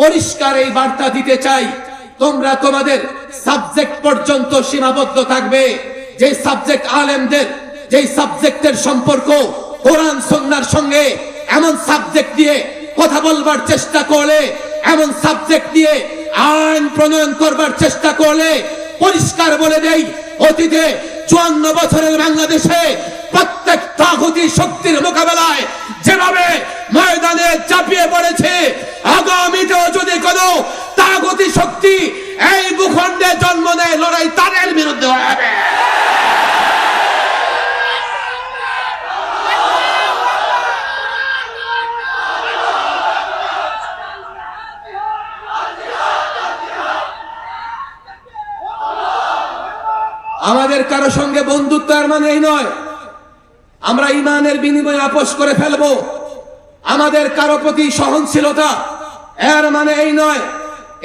পরিষ্কার এই বার্তা দিতে চাই। তোমরা তোমাদের সাবজেক্ট পর্যন্ত সীমাবদ্ধ থাকবে। যে সাবজেক্ট আলেমদের, যেই সাবজেক্টের সম্পর্ক কোরআন সন্ন্যার সঙ্গে এমন সাবজেক্ট দিয়ে কথা বলবার চেষ্টা করলে, এমন সাবজেক্ট দিয়ে আইন প্রণয়ন করবার চেষ্টা করলে, পরিষ্কার বলে দেই, অতীতে চুয়ান্ন বছরের বাংলাদেশে প্রত্যেক তাগতি শক্তির মোকাবেলায় যেভাবে ময়দানে চাপিয়ে পড়েছে। আগামীতেও যদি কোনো তাগতি শক্তি এই ভূখণ্ডে জন্ম নেয়, লড়াই তাদের বিরুদ্ধে হবে আমাদের কারও সঙ্গে বন্ধুত্ব আর মানে এই নয়। আমরা ইমানের বিনিময়ে আপোষ করে ফেলব। আমাদের কারও প্রতি সহনশীলতা, এর মানে এই নয়,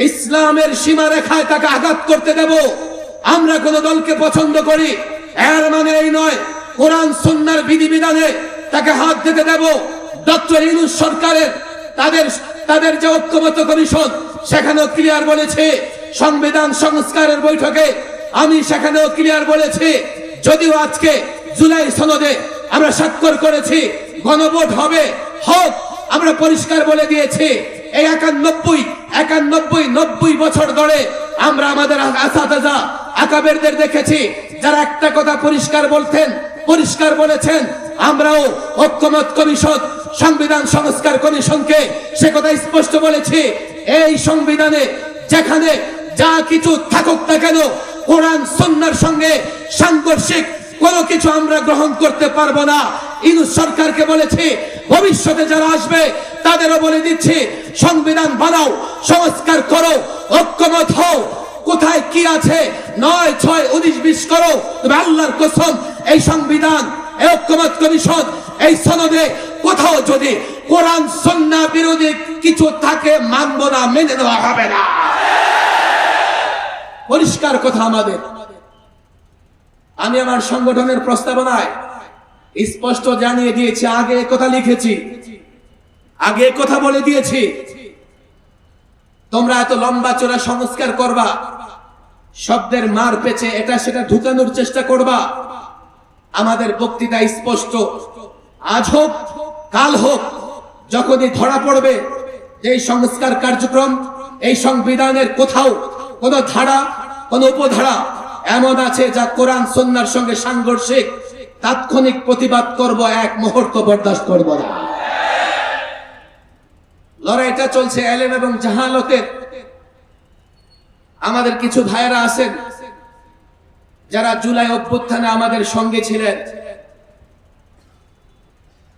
ইসলামের সীমা রেখায় তাকে আঘাত করতে দেব। আমরা কোন দলকে পছন্দ করি, এর মানে এই নয়, কোরআন সন্ন্যার বিধিবিধানে তাকে হাত দিতে দেব। ডক্টর ইনুস সরকারের, তাদের তাদের যে ঐক্যবদ্ধ কমিশন সেখানেও ক্লিয়ার বলেছে, সংবিধান সংস্কারের বৈঠকে। আমি সেখানেও ক্লিয়ার বলেছি, যদিও আজকে জুলাই সনদে আমরা স্বাক্ষর করেছি, গণভোট হবে, হোক আমরা পরিষ্কার বলে দিয়েছি, এই একানব্বই একানব্বই, নব্বই বছর ধরে আমরা আমাদের আসাদাজা আকাবেরদের দেখেছি, যারা একটা কথা পরিষ্কার বলতেন, পরিষ্কার বলেছেন, আমরাও ঐক্যমত কমিশন, সংবিধান সংস্কার কমিশনকে সে কথা স্পষ্ট বলেছি, এই সংবিধানে যেখানে যা কিছু থাকুক না কেন, কোরআন সন্ন্যার সঙ্গে সাংঘর্ষিক কোনো কিছু আমরা গ্রহণ করতে পারব না। ইনু সরকারকে বলেছি ভবিষ্যতে যারা আসবে, তাদেরও বলে দিচ্ছি, সংবিধান বানাও, সংস্কার করো, ঐক্যমত হও। কোথায় কি আছে? নয়, ছয়, উনিশ, বিশ করো। তবে আল্লাহর কসম, এই সংবিধান ঐক্যমত কমিশন এই সনদে কোথাও যদি কোরআন, সন্না বিরোধী কিছু থাকে, মানব না, মেনে নেওয়া হবে না। পরিষ্কার কথা আমাদের। আমি আমার সংগঠনের প্রস্তাবনায় স্পষ্ট জানিয়ে দিয়েছি, আগে কথা লিখেছি। আগে কথা বলে দিয়েছি। তোমরা এত লম্বা চোরা সংস্কার করবা। শব্দের মার পেছে এটা সেটা ঢুকানোর চেষ্টা করবা। আমাদের বক্তৃতা স্পষ্ট। আজ হোক, কাল হোক, যখনই ধরা পড়বে এই সংস্কার কার্যক্রম, এই সংবিধানের কোথাও কোন ধারা, কোন উপধারা এমন আছে যা কোরআন সন্ন্যার সঙ্গে সাংঘর্ষিক। তাৎক্ষণিক প্রতিবাদ করব, এক মুহূর্ত বরদাস্ত করব না। লড়াইটা চলছে এলেম এবং জাহালতের আমাদের কিছু ভাইয়েরা আছেন, যারা জুলাই অভ্যুত্থানে আমাদের সঙ্গে ছিলেন।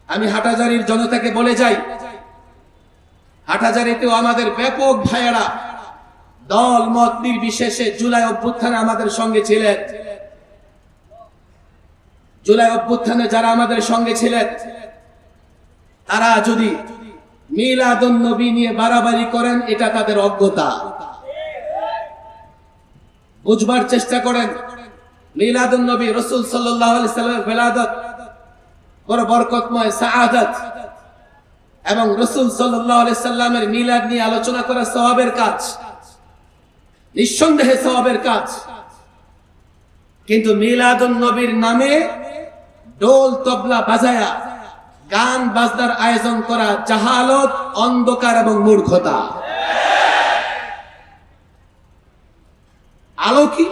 আমি হাটাজারির জনতাকে বলে যাই, হাটাজারিতেও আমাদের ব্যাপক ভাইয়েরা দল, মত নির্বিশেষে জুলাই অভ্যুত্থানে আমাদের সঙ্গে ছিলেন। জুলাই অভ্যুত্থানে যারা আমাদের সঙ্গে ছিলেন, তারা যদি মিলাদুন নবী নিয়ে বাড়াবাড়ি করেন, এটা তাদের অজ্ঞতা। বুঝবার চেষ্টা করেন, মিলাদুন নবী রসুল সাল্লামের বেলাদত বড় বরকতময় সাআদত এবং রসুল সাল্লামের মিলাদ নিয়ে আলোচনা করা সওয়াবের কাজ, নিঃসন্দেহে সওয়াবের কাজ। কিন্তু মিলাদুন নবীর নামে ডোল তবলা বাজায়া, গান বাজনার আয়োজন করা জাহালত, অন্ধকার এবং মূর্খতা। আলো কি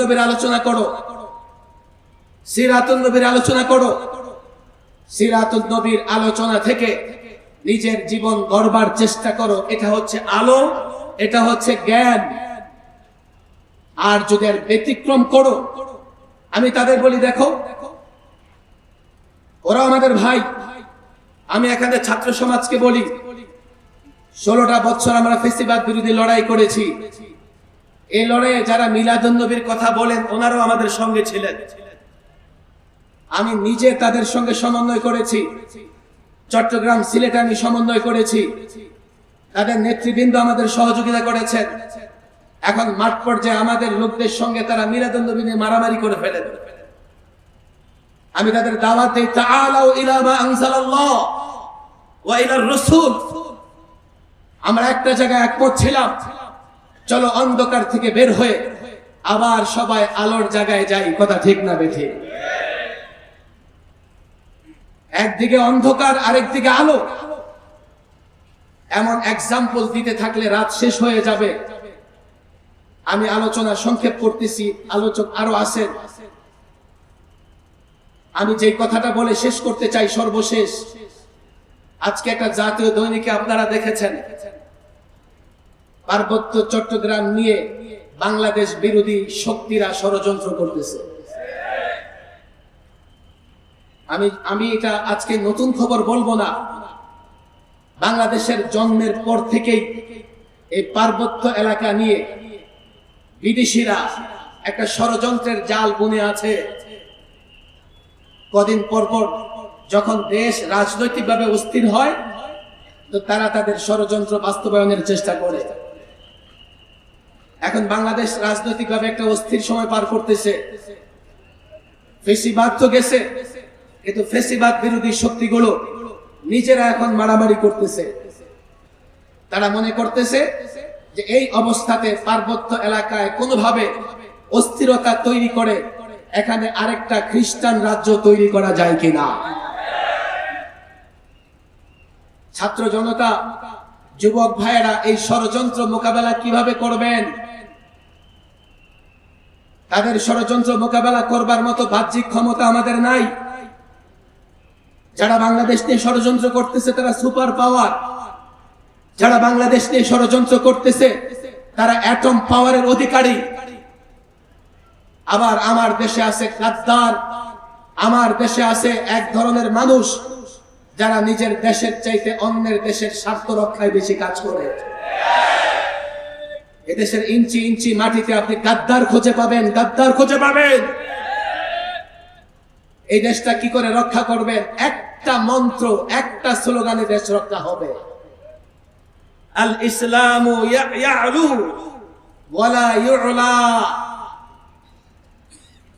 নবীর আলোচনা করো। সিরাতুন নবীর আলোচনা করো। সিরাতুন নবীর আলোচনা থেকে নিজের জীবন গড়বার চেষ্টা করো। এটা হচ্ছে আলো, এটা হচ্ছে জ্ঞান। আর যদি ব্যতিক্রম করো, আমি তাদের বলি, দেখো ওরা আমাদের ভাই। আমি এখানে ছাত্র সমাজকে বলি, ষোলোটা বছর আমরা ফেসিবাদ বিরোধী লড়াই করেছি। এই লড়াইয়ে যারা মিলাদুন নবীর কথা বলেন, ওনারাও আমাদের সঙ্গে ছিলেন। আমি নিজে তাদের সঙ্গে সমন্বয় করেছি। চট্টগ্রাম সিলেটে আমি সমন্বয় করেছি। তাদের নেতৃবৃন্দ আমাদের সহযোগিতা করেছেন। এখন মাঠ পর্যায়ে আমাদের লোকদের সঙ্গে তারা মিলাদুন্নবী নিয়ে মারামারি করে ফেলেন। আমি তাদের দাওয়াত তাআলাউ ইলা মা আনজালাল্লাহ ওয়া ইলা রাসূল। আমরা একটা জায়গায় একমত ছিলাম। চলো অন্ধকার থেকে বের হয়ে আবার সবাই আলোর জায়গায় যাই, কথা ঠিক না বেঠে। একদিকে অন্ধকার, আরেকদিকে আলো। এমন এক্সাম্পল দিতে থাকলে রাত শেষ হয়ে যাবে। আমি আলোচনা সংক্ষেপ করতেছি, আলোচক আরও আছেন। আমি যে কথাটা বলে শেষ করতে চাই সর্বশেষ। আজকে একটা জাতীয় দৈনিকে আপনারা দেখেছেন। পার্বত্য চট্টগ্রাম নিয়ে বাংলাদেশ বিরোধী শক্তিরা ষড়যন্ত্র করতেছে। আমি আমি এটা আজকে নতুন খবর বলব না। বাংলাদেশের জন্মের পর থেকেই এই পার্বত্য এলাকা নিয়ে বিদেশিরা একটা ষড়যন্ত্রের জাল বুনে আছে। কদিন পর পর যখন দেশ রাজনৈতিকভাবে অস্থির হয়, তো তারা তাদের ষড়যন্ত্র বাস্তবায়নের চেষ্টা করে। এখন বাংলাদেশ রাজনৈতিকভাবে একটা অস্থির সময় পার করতেছে। ফেসিবাদ তো গেছে, কিন্তু ফেসিবাদ বিরোধী শক্তিগুলো নিজেরা এখন মারামারি করতেছে। তারা মনে করতেছে যে এই অবস্থাতে পার্বত্য এলাকায় কোনোভাবে অস্থিরতা তৈরি করে এখানে আরেকটা খ্রিস্টান রাজ্য তৈরি করা যায় কিনা? ছাত্র জনতা, যুবক ভাইয়েরা, এই ষড়যন্ত্র মোকাবেলা কীভাবে করবেন? তাদের ষড়যন্ত্র মোকাবেলা করবার মতো বাহ্যিক ক্ষমতা আমাদের নাই। যারা বাংলাদেশ নিয়ে ষড়যন্ত্র করতেছে, তারা সুপার পাওয়ার। যারা বাংলাদেশ নিয়ে ষড়যন্ত্র করতেছে, তারা অ্যাটম পাওয়ারের অধিকারী। আবার আমার দেশে আছে গাদ্দার। আমার দেশে আছে এক ধরনের মানুষ যারা নিজের দেশের চাইতে অন্যের দেশের স্বার্থ রক্ষায় বেশি কাজ করে। এদেশের ইঞ্চি ইঞ্চি মাটিতে আপনি গাদ্দার খুঁজে পাবেন, গাদ্দার খুঁজে পাবেন। এই দেশটা কি করে রক্ষা করবেন? একটা মন্ত্র, একটা স্লোগানে দেশ রক্ষা হবে। আল ইসলাম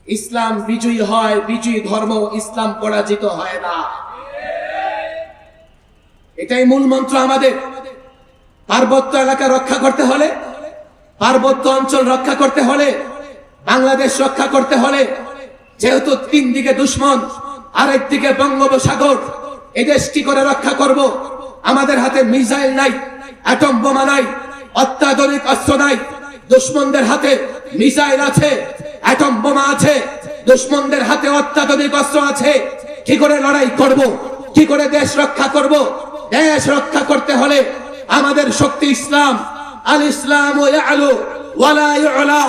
ইসলাম বিজয়ী হয়, বিজয়ী ধর্ম ইসলাম পরাজিত হয় না। এটাই মূল মন্ত্র আমাদের। পার্বত্য এলাকা রক্ষা করতে হলে, পার্বত্য অঞ্চল রক্ষা করতে হলে, বাংলাদেশ রক্ষা করতে হলে, যেহেতু তিন দিকে দুশ্মন, আরেক দিকে বঙ্গোপসাগর এদেশ কি করে রক্ষা করব? আমাদের হাতে মিসাইল নাই, অ্যাটম বোমা নাই, অত্যাধুনিক অস্ত্র নাই, দুশ্মনদের হাতে মিসাইল আছে। অ্যাটম বোমা আছে। দুশ্মনদের হাতে অত্যাধুনিক অস্ত্র আছে। কি করে লড়াই করব? কি করে দেশ রক্ষা করব? দেশ রক্ষা করতে হলে আমাদের শক্তি ইসলাম। আল ইসলাম আলু ওয়ালা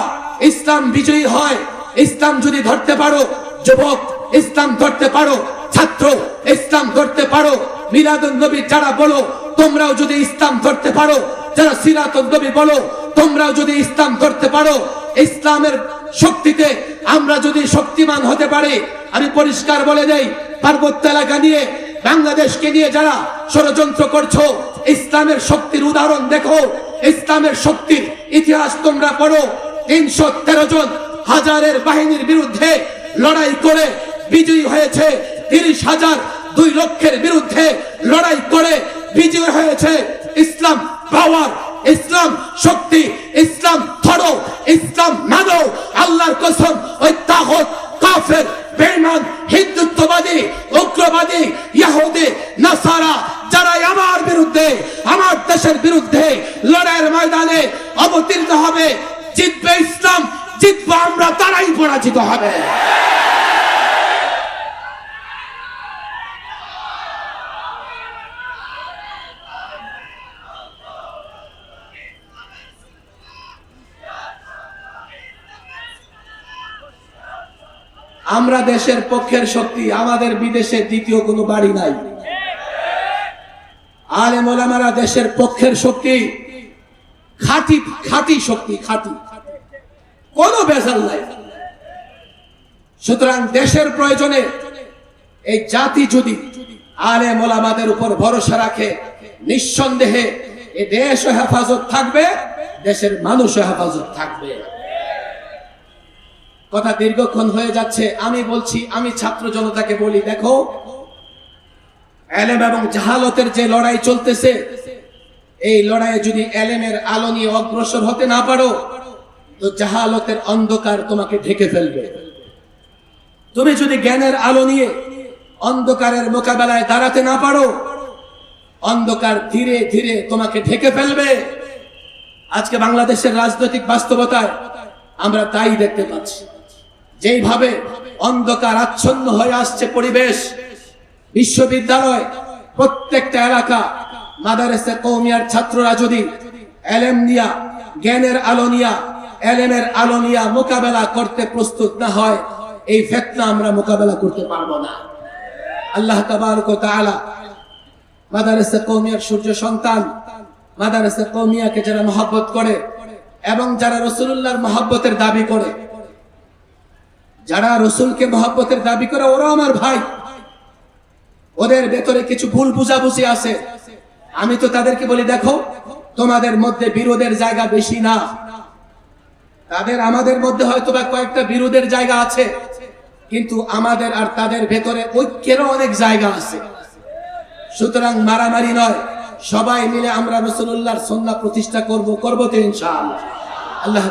ইসলাম বিজয়ী হয়। ইসলাম যদি ধরতে পারো, যুবক, ইসলাম ধরতে পারো, ছাত্র, ইসলাম ধরতে পারো মিলাদুল নবী যারা বলো, তোমরাও যদি ইসলাম ধরতে পারো, যারা সিরাতুল নবী বলো, তোমরাও যদি ইসলাম ধরতে পারো, ইসলামের শক্তিতে আমরা যদি শক্তিমান হতে পারি, আমি পরিষ্কার বলে দেই, পার্বত্য এলাকা নিয়ে, বাংলাদেশকে নিয়ে যারা ষড়যন্ত্র করছ, ইসলামের শক্তির উদাহরণ দেখো, ইসলামের শক্তির ইতিহাস তোমরা পড়ো, তিনশো তেরো জন হাজারের বাহিনীর বিরুদ্ধে লড়াই করে বিজয়ী হয়েছে, তিরিশ হাজার দুই লক্ষের বিরুদ্ধে লড়াই করে বিজয়ী হয়েছে, ইসলাম পাওয়ার ইসলাম শক্তি, ইসলাম ধরো, ইসলাম মানো, আল্লাহর কসম, ওই তাহত কাফের বেমান হিন্দুত্ববাদী, উগ্রবাদী ইহুদি নাসারা যারা আমার বিরুদ্ধে, আমার দেশের বিরুদ্ধে লড়াইয়ের ময়দানে অবতীর্ণ হবে, জিতবে ইসলাম, জিতবো আমরা, তারাই পরাজিত হবে। আমরা দেশের পক্ষের শক্তি, আমাদের বিদেশে দ্বিতীয় কোনো বাড়ি নাই। আলে মোলামারা দেশের পক্ষের শক্তি, খাঁটি খাঁটি শক্তি, খাঁটি। কোনো বেজাল নাই। সুতরাং দেশের প্রয়োজনে এই জাতি যদি আলে মোলামাদের উপর ভরসা রাখে, নিঃসন্দেহে এ দেশ হেফাজত থাকবে, দেশের মানুষও হেফাজত থাকবে। কথা দীর্ঘক্ষণ হয়ে যাচ্ছে। আমি বলছি, আমি ছাত্র জনতাকে বলি, দেখো, এলেম এবং জাহালতের যে লড়াই চলতেছে, এই লড়াইয়ে যদি এলেমের আলো নিয়ে অগ্রসর হতে না পারো, তো জাহালতের অন্ধকার তোমাকে ঢেকে ফেলবে। তুমি যদি জ্ঞানের আলো নিয়ে অন্ধকারের মোকাবেলায় দাঁড়াতে না পারো, অন্ধকার ধীরে ধীরে তোমাকে ঢেকে ফেলবে। আজকে বাংলাদেশের রাজনৈতিক বাস্তবতায় আমরা তাই দেখতে পাচ্ছি। যেইভাবে অন্ধকার আচ্ছন্ন হয়ে আসছে পরিবেশ, বিশ্ববিদ্যালয়, প্রত্যেকটা এলাকা, মাদারেসে, কৌমিয়ার ছাত্ররা যদি এলেম নিয়া, জ্ঞানের আলো নিয়া, এলেমের আলো নিয়া মোকাবেলা করতে প্রস্তুত না হয়, এই ফেতনা আমরা মোকাবেলা করতে পারব না। আল্লাহ তাবারক তাআলা মাদারেসে, কৌমিয়ার সূর্য সন্তান, মাদারেসে, কৌমিয়াকে যারা মহব্বত করে এবং যারা রসুল্লাহর মহব্বতের দাবি করে যারা রসুলকে মহব্বতের দাবি করে, ওরা আমার ভাই। ওদের ভেতরে কিছু ভুল বুঝাবুঝি আছে। আমি তো তাদেরকে বলি, দেখো, তোমাদের মধ্যে বিরোধের জায়গা বেশি না। তাদের আমাদের মধ্যে হয়তো বা কয়েকটা বিরোধের জায়গা আছে, কিন্তু আমাদের আর তাদের ভেতরে ঐক্যেরও অনেক জায়গা আছে। সুতরাং মারামারি নয়, সবাই মিলে আমরা রসুল্লাহর সন্না প্রতিষ্ঠা করব, করব তো ইনশাআল্লাহ। আল্লাহ